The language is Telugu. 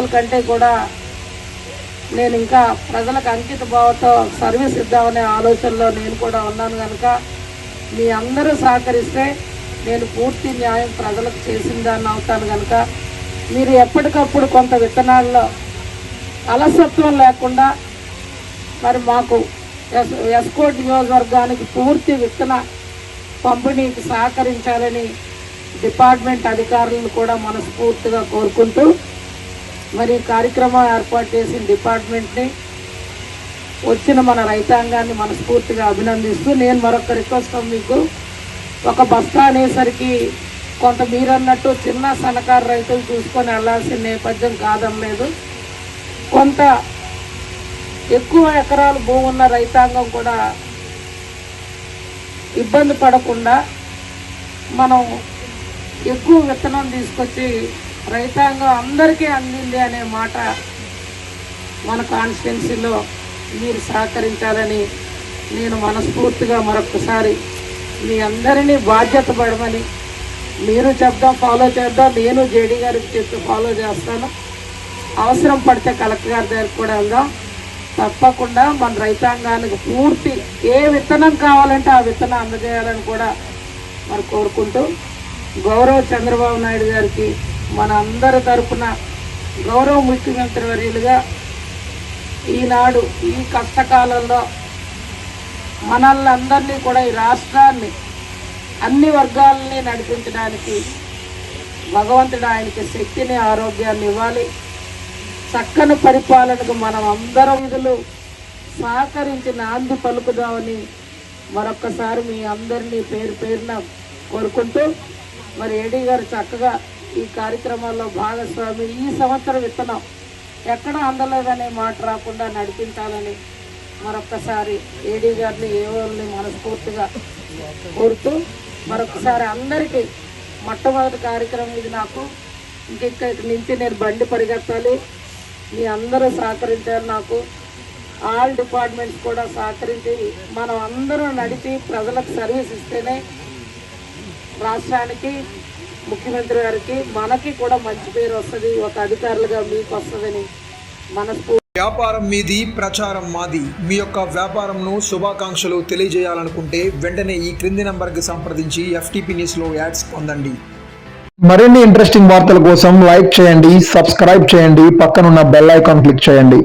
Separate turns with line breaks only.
ఉద్యోగాల కంటే కూడా నేను ఇంకా ప్రజలకు అంకిత భావంతో సర్వీస్ ఇద్దామనే ఆలోచనలో నేను కూడా ఉన్నాను కనుక మీ అందరూ సహకరిస్తే నేను పూర్తి న్యాయం ప్రజలకు చేసిన దాన్ని అవుతాను కనుక మీరు ఎప్పటికప్పుడు కొంత విత్తనాల్లో అలసత్వం లేకుండా మరి మాకు ఎస్ ఎస్కోట్ నియోజకవర్గానికి పూర్తి విత్తన పంపిణీకి సహకరించాలని డిపార్ట్మెంట్ అధికారులను కూడా మనస్ఫూర్తిగా కోరుకుంటూ మరి కార్యక్రమం ఏర్పాటు చేసిన డిపార్ట్మెంట్ని వచ్చిన మన రైతాంగాన్ని మనస్ఫూర్తిగా అభినందిస్తూ నేను మరొక రిక్వెస్ట్ మీకు ఒక బస్తా అనేసరికి కొంత మీరన్నట్టు చిన్న సన్నకారు రైతులు చూసుకొని వెళ్ళాల్సిన నేపథ్యం కాదనలేదు. కొంత ఎక్కువ ఎకరాలు భూమి ఉన్న రైతాంగం కూడా ఇబ్బంది పడకుండా మనం ఎక్కువ విత్తనం తీసుకొచ్చి రైతాంగం అందరికీ అందింది అనే మాట మన కాన్స్టిట్యున్సీలో మీరు సహకరించాలని నేను మనస్ఫూర్తిగా మరొకసారి మీ అందరినీ బాధ్యత పడమని మీరు చెప్దాం ఫాలో చేద్దాం. నేను జేడీ గారికి చెప్పి ఫాలో చేస్తాను. అవసరం పడితే కలెక్టర్ గారి దగ్గర కూడా వెళ్దాం. తప్పకుండా మన రైతాంగానికి పూర్తి ఏ విత్తనం కావాలంటే ఆ విత్తనం అందజేయాలని కూడా మరి కోరుకుంటూ గౌరవ చంద్రబాబు నాయుడు గారికి మన అందరి తరపున గౌరవ ముఖ్యమంత్రి వర్యులుగా ఈనాడు ఈ కష్టకాలంలో మనల్ని అందరినీ కూడా ఈ రాష్ట్రాన్ని అన్ని వర్గాలని నడిపించడానికి భగవంతుడు ఆయనకి శక్తిని ఆరోగ్యాన్ని ఇవ్వాలి. చక్కని పరిపాలనకు మనం అందరం విధులు సహకరించి నాంది పలుకుదామని మరొక్కసారి మీ అందరినీ పేరు పేరున కోరుకుంటూ మరి ఏడీ గారు చక్కగా ఈ కార్యక్రమాల్లో భాగస్వామి ఈ సంవత్సరం విత్తనం ఎక్కడ అందలేదనే మాట రాకుండా నడిపించాలని మరొక్కసారి ఏడీ గారిని ఏవోల్ని మనస్ఫూర్తిగా కోరుతూ మరొకసారి అందరికీ మొట్టమొదటి కార్యక్రమం ఇది నాకు. ఇంకెక్కడి నుంచి నేను బండి పరిగెత్తాలి. మీ అందరూ సహకరించారు నాకు. ఆల్ డిపార్ట్మెంట్స్ కూడా సహకరించి మనం అందరూ నడిపి ప్రజలకు సర్వీస్ ఇస్తేనే రాష్ట్రానికి ముఖ్యమంత్రి గారికి మనకి కూడా మంచి పేరు వస్తుంది ఒక అధికారులుగా మీకు వస్తుందని మనస్ఫూర్తి
వ్యాపారం మీది ప్రచారం మాది. మీ యొక్క వ్యాపారంను శుభాకాంక్షలు తెలియజేయాలనుకుంటే వెంటనే ఈ క్రింది నంబర్కి సంప్రదించి ఎఫ్టీపీ న్యూస్లో యాడ్స్ పొందండి.
మరిన్ని ఇంట్రెస్టింగ్ వార్తల కోసం లైక్ చేయండి సబ్స్క్రైబ్ చేయండి పక్కనున్న బెల్ ఐకాన్ క్లిక్ చేయండి.